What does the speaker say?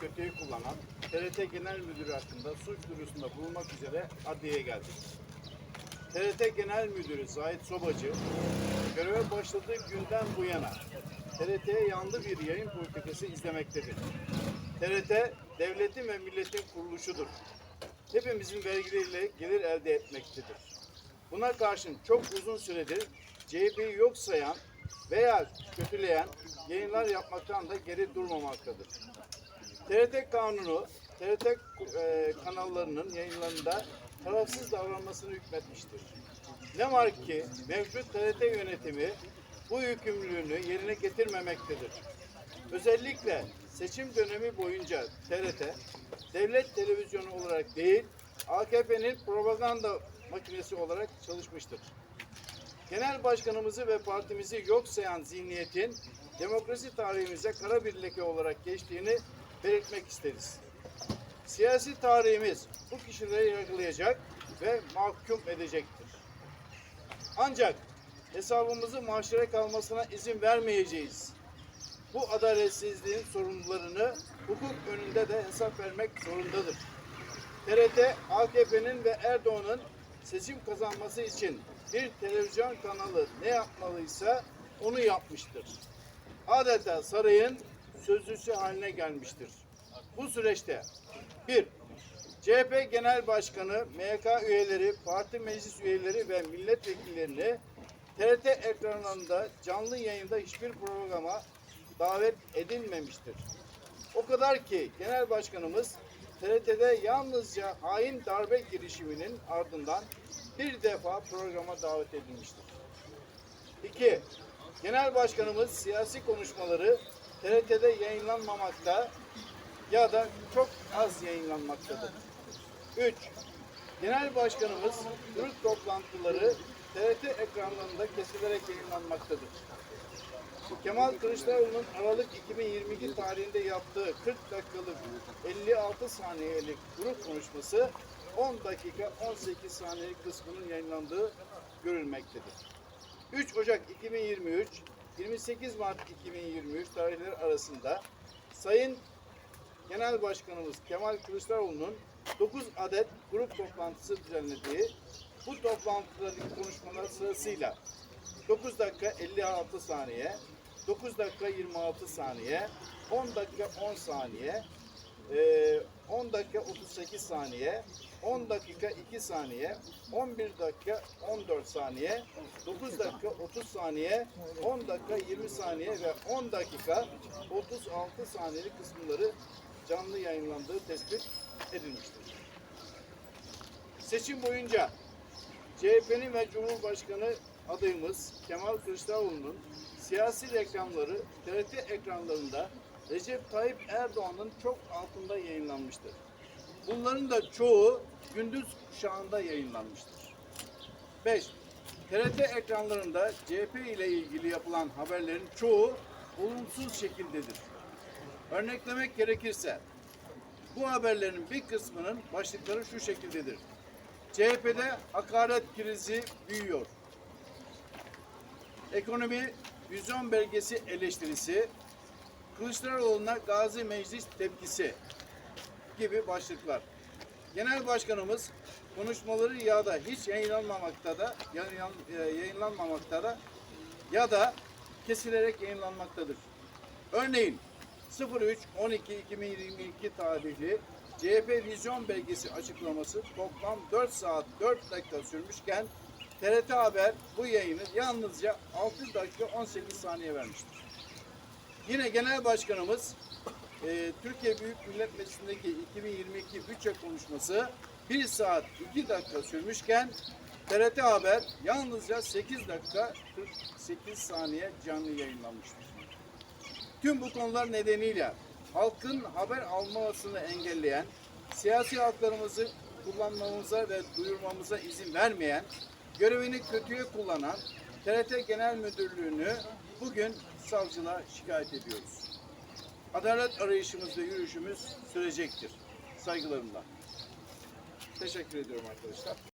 kötüyü kullanan TRT Genel Müdürü hakkında suç duyurusunda bulunmak üzere adliyeye geldik. TRT Genel Müdürü Zahit Sobacı göreve başladığı günden bu yana TRT'ye yanlı bir yayın politikası izlemektedir. TRT devletin ve milletin kuruluşudur. Hepimizin vergileriyle gelir elde etmektedir. Buna karşın çok uzun süredir CHP'yi yok sayan veya kötüleyen yayınlar yapmaktan da geri durmamaktadır. TRT kanunu TRT e, kanallarının yayınlarında tarafsız davranmasını hükmetmiştir. Ne var ki mevcut TRT yönetimi bu yükümlülüğünü yerine getirmemektedir. Özellikle seçim dönemi boyunca TRT devlet televizyonu olarak değil AKP'nin propaganda makinesi olarak çalışmıştır. Genel başkanımızı ve partimizi yok sayan zihniyetin demokrasi tarihimize kara bir leke olarak geçtiğini belirtmek isteriz. Siyasi tarihimiz bu kişileri yargılayacak ve mahkum edecektir. Ancak hesabımızı mahşere kalmasına izin vermeyeceğiz. Bu adaletsizliğin sorumlularını hukuk önünde de hesap vermek zorundadır. TRT, AKP'nin ve Erdoğan'ın seçim kazanması için bir televizyon kanalı ne yapmalıysa onu yapmıştır. Adeta sarayın sözcüsü haline gelmiştir. Bu süreçte bir, CHP Genel Başkanı, MYK üyeleri, parti meclis üyeleri ve milletvekillerini TRT ekranlarında canlı yayında hiçbir programa davet edilmemiştir. O kadar ki Genel Başkanımız TRT'de yalnızca hain darbe girişiminin ardından bir defa programa davet edilmiştir. 2. Genel Başkanımız siyasi konuşmaları TRT'de yayınlanmamakta ya da çok az yayınlanmaktadır. 3. Genel Başkanımız grup toplantıları TRT ekranlarında kesilerek yayınlanmaktadır. Kemal Kılıçdaroğlu'nun Aralık 2022 tarihinde yaptığı 40 dakikalık 56 saniyelik grup konuşması 10 dakika 18 saniyelik kısmının yayınlandığı görülmektedir. 3 Ocak 2023 28 Mart 2023 tarihleri arasında Sayın Genel Başkanımız Kemal Kılıçdaroğlu'nun 9 adet grup toplantısı düzenlediği bu toplantılardaki konuşmalar sırasıyla 9 dakika 56 saniye, 9 dakika 26 saniye, 10 dakika 10 saniye, 10 dakika 38 saniye, 10 dakika 2 saniye, 11 dakika 14 saniye, 9 dakika 30 saniye, 10 dakika 20 saniye ve 10 dakika 36 saniyelik kısımları canlı yayınlandığı tespit edilmiştir. Seçim boyunca CHP'nin ve Cumhurbaşkanı adayımız Kemal Kılıçdaroğlu'nun siyasi reklamları TRT ekranlarında Recep Tayyip Erdoğan'ın çok altında yayınlanmıştır. Bunların da çoğu gündüz kuşağında yayınlanmıştır. 5. TRT ekranlarında CHP ile ilgili yapılan haberlerin çoğu olumsuz şekildedir. Örneklemek gerekirse bu haberlerin bir kısmının başlıkları şu şekildedir. CHP'de hakaret krizi büyüyor. Ekonomi vizyon belgesi eleştirisi, Kılıçdaroğlu'na Gazi Meclis tepkisi gibi başlıklar. Genel Başkanımız konuşmaları ya da hiç yayınlanmamakta da e, yayınlanmamakta da ya da kesilerek yayınlanmaktadır. Örneğin 03-12-2022 tarihli CHP vizyon belgesi açıklaması toplam 4 saat 4 dakika sürmüşken TRT Haber bu yayını yalnızca 6 dakika 18 saniye vermiştir. Yine Genel Başkanımız e, Türkiye Büyük Millet Meclisi'ndeki 2022 bütçe konuşması 1 saat 2 dakika sürmüşken TRT Haber yalnızca 8 dakika 48 saniye canlı yayınlanmıştır. Tüm bu konular nedeniyle halkın haber almasını engelleyen, siyasi haklarımızı kullanmamıza ve duyurmamıza izin vermeyen, görevini kötüye kullanan TRT Genel Müdürlüğü'nü bugün savcılığa şikayet ediyoruz. Adalet arayışımız ve yürüyüşümüz sürecektir. Saygılarımla. Teşekkür ediyorum arkadaşlar.